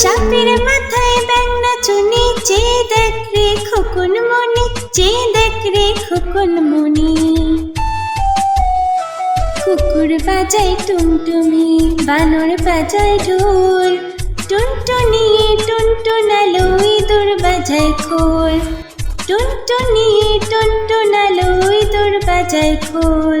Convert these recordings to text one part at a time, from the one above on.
সাপের মাথায় ব্যাং নাচুনি যে দেখ রে খোকন মনি, যে দেখ রে খোকন মনি। কুকুর বাজায় টুনটুনি, বানর বাজায় ঢোল। টুনটুনি টুনটুনালো ইঁদুর বাজায় খোল। টুনটুনি টুনটুনালো ইঁদুর বাজায় খোল।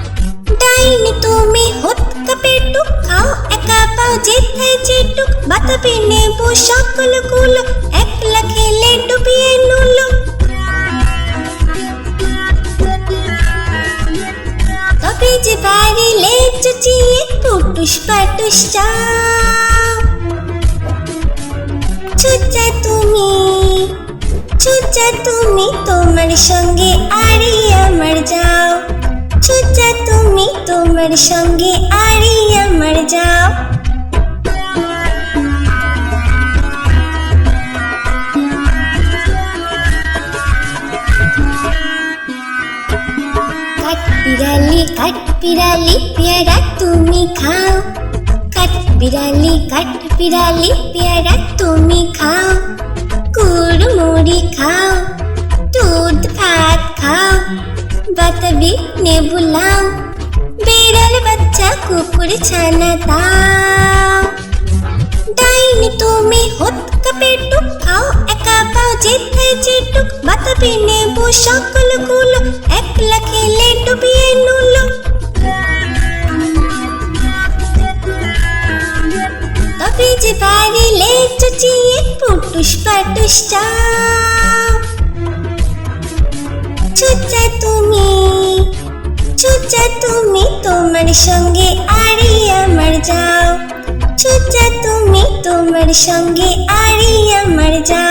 ডাইনি তুমি হত কাপেটুক খাও একা পাও যেথায় যেটুক বাতাবি নেবু সকলগুলো একলা খেলে ডুবিয়ে নুলো তবে যে বাড়িলে চুচিয়ে পুটুস পাটুস চাও চুচা তুমি চুচা তুমি তোমার সঙ্গে আরি আমার যাও চুচা তুমি তোমার সঙ্গে আরি আমার যাও। কাঠ বিড়ালি কাঠ বিড়ালি পেয়ারা তুমি খাও। কাঠ বিড়ালি কাঠ বিড়ালি পেয়ারা তুমি বাতাবি নেবু লাও বিড়াল বাচ্চা কুকুর ছানা দাও। ডাইনি তুমি হত কাপেটুক খাও, একা পাও যেথায় যেটুক। বাতাবি নেবু সকলগুলো একলা খেলে ডুবিয়ে নুলো। তবে যে বাড়িলে চুচিয়ে পুটুস পাটুস চাও। চুচা তুমি, চুপচাপ তুমি তোমার সঙ্গে আরে আমার যাও। চুপচাপ তুমি তোমার সঙ্গে আরে আমার যাও।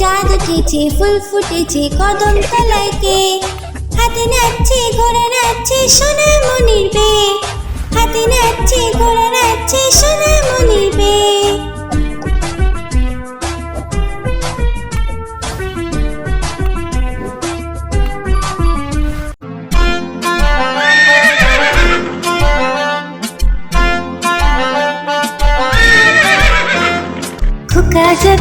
চাঁদ উঠেছে ফুল ফুটেছে, কদম তলায় হাতি নাচছে, ঘোড়া নাচছে সোনা মনির বে হাতে নাচছে, ঘোড়া নাচছে সোনা মনির বে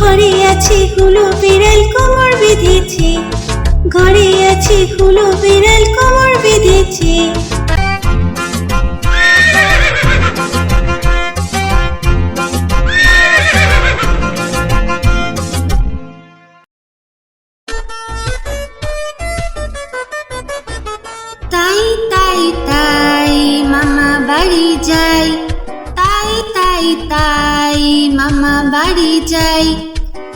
ঘরে আছে হুলো বিড়াল কোমর বেঁধেছে। ঘরে আছে হুলো বিড়াল কোমর বেঁধেছে। তাই তাই তাই মামা বাড়ি তাই তাই তাই মামা বাড়ি যাই।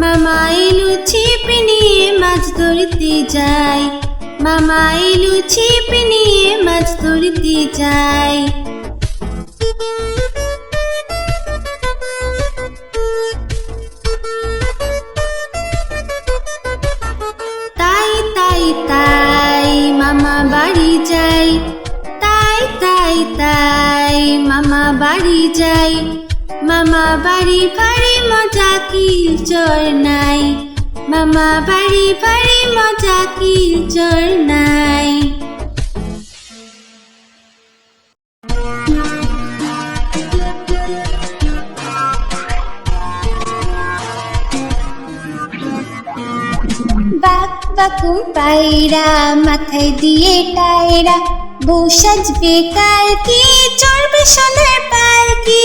মামা এলো ছিপ নিয়ে মাছ ধরতে যাই মামা এলো ছিপ নিয়ে মাছ ধরতে যাই তাই তাই তাই মামা বাড়ি যাই তাই তাই তাই মামা বাড়ি যাই মামা বাড়ি ভারী মজা কি চর নাই? মামা বাড়ি ভারী মজা কি চর নাই? বাক বাকুম পায়রা, মাথায় দিয়ে টায়রা, বউ সাজবে কালকে, চড়বে সোনার পালকি।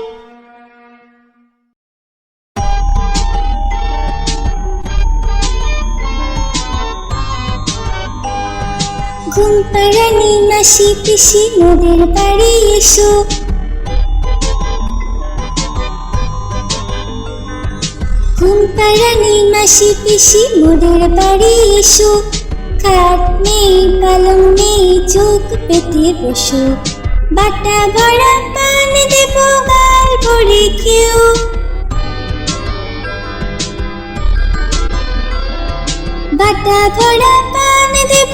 ঘুম পাড়ানি মাসি পিসি মোদের বাড়ি এসো। ঘুম পাড়ানি মাসি পিসি বাড়ি এসো। নেই, পালং নেই, চোখ পেতে বসো। বাটা ভরা পান দেব গাল ভরে খেও। বাটা ভরা পান দেব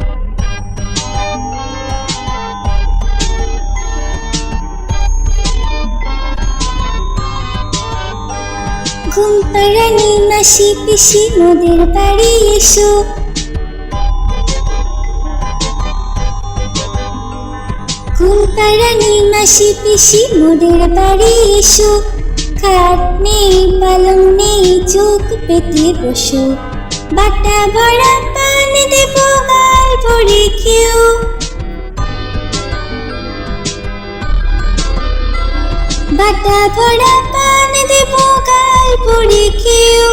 মাসি পিসি, মোদের বাড়ি এসো। মাসি পিসি, মোদের বাড়ি এসো। খাট নেই, পালং নেই, চোখ পেতে বসো। বাটা ভরা পান দেব, গাল ভরে খেও। বাটা ভরা পান দেব, গাল ভরে খেও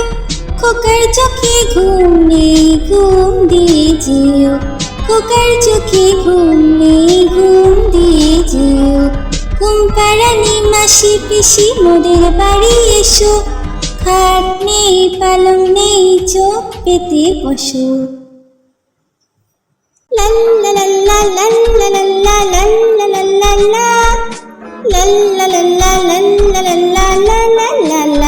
খোকার চোখে ঘুম নেই ঘুম দিয়ে খোকার চোখে ঘুম নেই ঘুম দিয়ে ঘুম পাড়ানি মাসি পিসি মোদের বাড়ি এসো খাট নেই পালং নেই চোখ পেতে বসো লাল্লা লাল্লা লাল্লা লাল্লা লাল্লা লাল্লা লা লা লা লা লা লা লা লা লা লা লা লা লা লা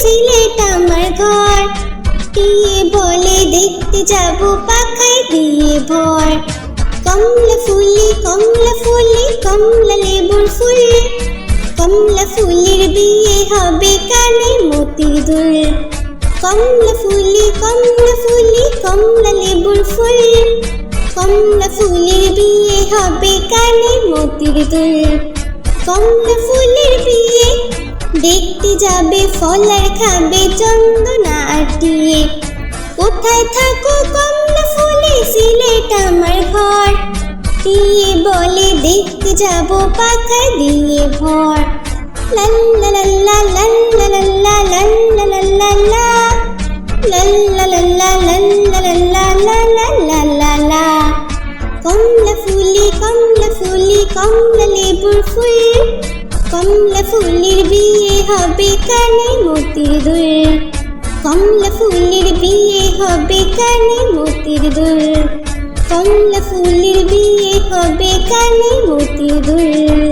সিলেট আমার ঘর। টিয়ে বলে, দেখতে যাব পাখায় দিয়ে ভর। কমলা ফুলি কমলা ফুলি, কমলা লেবুর ফুল। কমলা ফুলের বিয়ে হবে কানে মতির দুল কমলা ফুলি কমলা ফুলি, কমলা লেবুর ফুল। কমলা ফুলের বিয়ে হবে কানে মতির দুল কমলা ফুলের বিয়ে দেখতে যাবে ফলার খাবে চন্দনা আটিয়ে কোথায় থাকো কমলা ফুলে সিলেট আমার ঘর দিয়ে বলে দেখতে যাব পাখায় দিয়ে ভর লাল্লা লাল্লা লাল্লা লাল্লা লাল্লা লাল্লা লাল্লা লাল্লা লাল্লা লাল্লা লাল্লা লাল্লা লা কমলা ফুলি কমলা ফুলি কমলা লেবুর ফুল কমলা ফুলের বিয়ে হবে কানে মতির দুল কমলা ফুলের বিয়ে হবে কানে মতির দুল কমলা ফুলের বিয়ে হবে কানে মতির দুল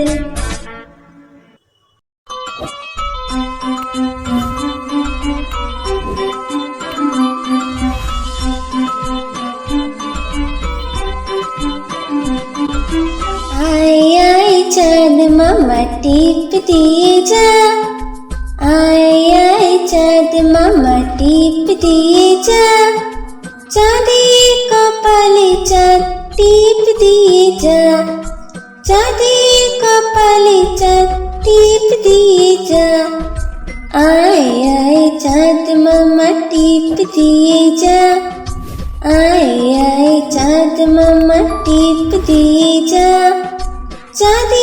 दे जा आय चाँद मामा टीप दे चाँदी को पाले टीप दे चाँदी को पाले टीप दे जा चाँद मामा टीप चाँद मामा टीप चाँदी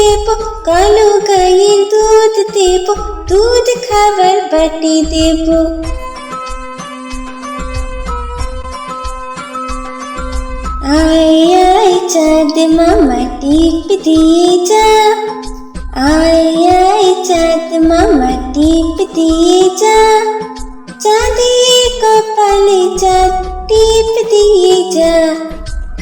দেব কালো গাইয়ের দুধ দেব দুধ খাবার বাটি দেব আয় আয় চাঁদ মামা টিপ দিয়ে যা আয় আয় চাঁদ মামা টিপ দিয়ে যা চাঁদের কপালে চাঁদ টিপ দিয়ে যা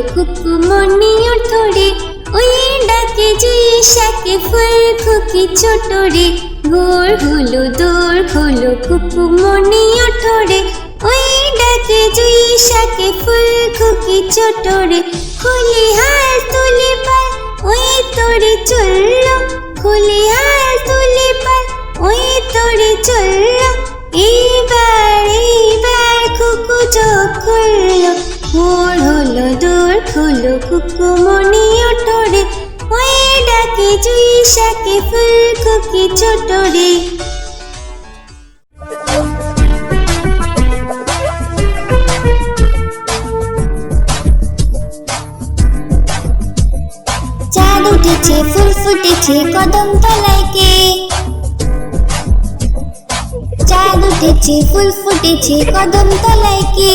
কুকুমনি ওঠরে ওই ডাকে জুই শাকে ফুল খুকি ছোট রে ভোর হলো, দূর হলো কুকুমনি ওঠরে ওই ডাকে জুই শাকে ফুল খুকি ছোট রে খুলি হাল তুলে পাল, ওই তোরে চলল, খুলি হাল তুলে পাল, ওই তোরে চলল, এইবার এইবার কুকু চোখ খুললো। মোর হলো দোর খুলো কুকুমনি ওঠরে। ওই ডাকে জুই শাকে, ফুল খুকি ছোট রে চাঁদ উঠেছে, ফুল ফুটেছে, কদম তলায় কে? চাঁদ উঠেছে, ফুল ফুটেছে, কদম তলায় কে?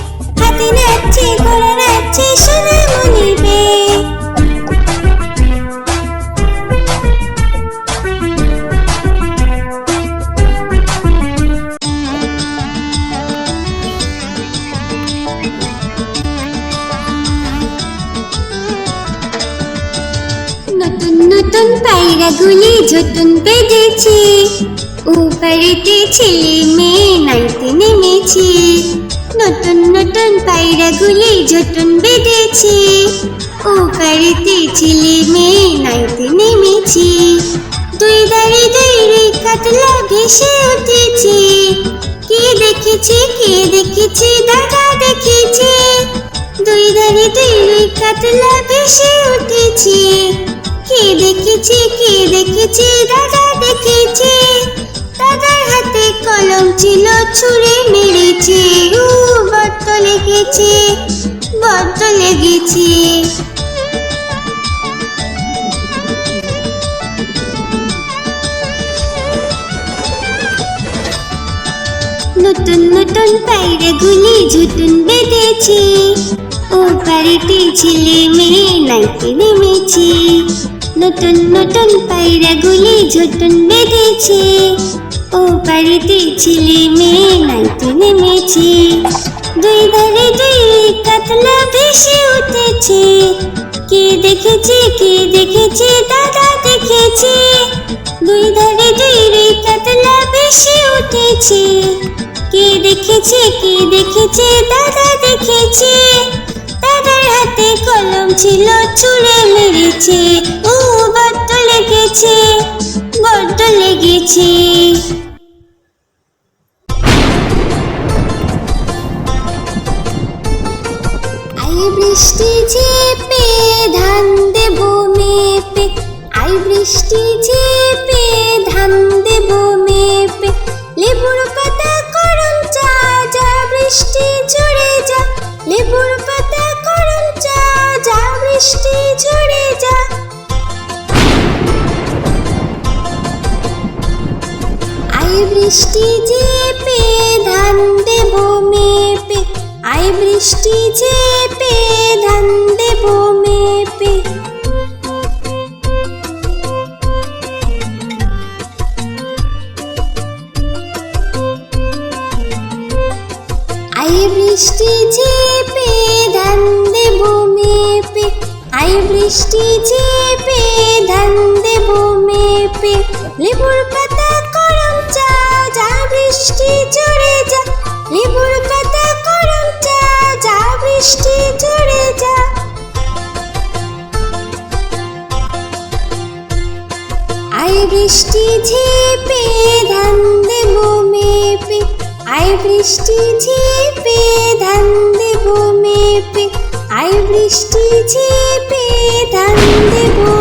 ছেলে মেয়ে নাইতে নেমেছে। নতুন নতুন পায়রাগুলি ঝুটুন বেঁধেছে। উপরেতে ছেলে মেয়ে নাইতে নেমেছে। দুই দাঁড়ি দুই রে কাতলা ভেসে উঠেছে। কে দেখেছে কে দেখেছে, দাদা দেখেছে। দুই দাঁড়ি দুই রে কাতলা ভেসে উঠেছে। কে দেখেছে কে দেখেছে, দাদা দেখেছে। দাদার হাতে কলম ছিল, ছুঁড়ে মেরেছে ও বড্ড লেগেছে বড্ড লেগেছে। নতুন নতুন পায়রাগুলি ঝুটুন বেঁধেছে ও বাড়িতে ছেলে মেয়ে নাইতে নেমেছে। নতুন নতুন পায়রাগুলি ঝুটুন বেঁধেছে ও বাড়িতে ছেলে মেয়ে নাইতে নেমেছে। দুই ধারে দুই কাতলা ভেসে উঠেছে। কে দেখেছে কে দেখেছে, দাদা দেখেছে। দুই ধারে দুই কাতলা ভেসে উঠেছে। কে দেখেছে কে দেখেছে, দাদা দেখেছে। দাদার হাতে কলম ছিল ছুঁড়ে মেরেছে। ও বড্ড লেগেছে বড্ড লেগেছে। আই বৃষ্টি ঝেপে ধান দেব মেপে আই বৃষ্টি ঝেপে বৃষ্টি ঝেপে ধান দেব মেপে। আই বৃষ্টি ঝেপে ধান দেব মেপে। আই বৃষ্টি ঝেপে ধান দেব মেপে। আই বৃষ্টি ঝেপে ধান দেব মেপে। লেবুর পাতা আই বৃষ্টি ঝেপে, ধান দেব মেপে। আই বৃষ্টি ঝেপে, ধান দেব মেপে। আই বৃষ্টি ঝেপে, ধান দেব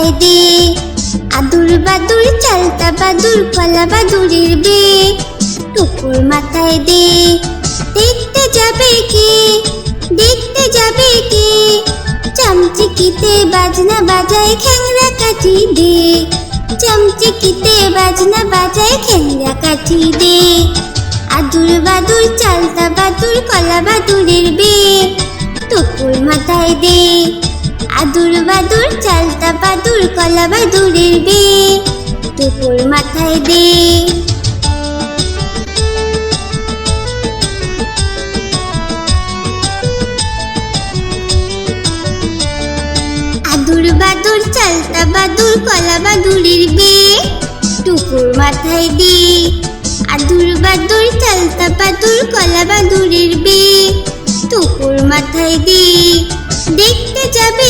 মাথায় দে আদুর বাদুর, চালতা বাদুর, কলা বাদুরের বে টুকুর মাথায় দে, দেখতে যাবে কে? দেখতে যাবে কে? চামচিকিতে বাজনা বাজায় খ্যাংরা কাঠি দে। চামচিকিতে বাজনা বাজায় খ্যাংরা কাঠি দে। আদুর বাদুর, চালতা বাদুর, কলা বাদুরের বে টুকুর মাথায় দে আদুর বাদুর, চালতা বাদুর, কলা বাদুরের বে টুকুর মাথায় দে আদুর বাদুর, চালতা বাদুর, কলা বাদুরের বে টুকুর মাথায় দে আদুর বাদুর, চালতা বাদুর, কলা বাদুরের বে টুকুর মাথায় দে দেখতে যাবে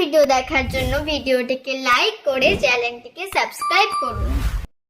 ভিডিও দেখার জন্য ভিডিওটিকে লাইক করে চ্যানেলটিকে সাবস্ক্রাইব করুন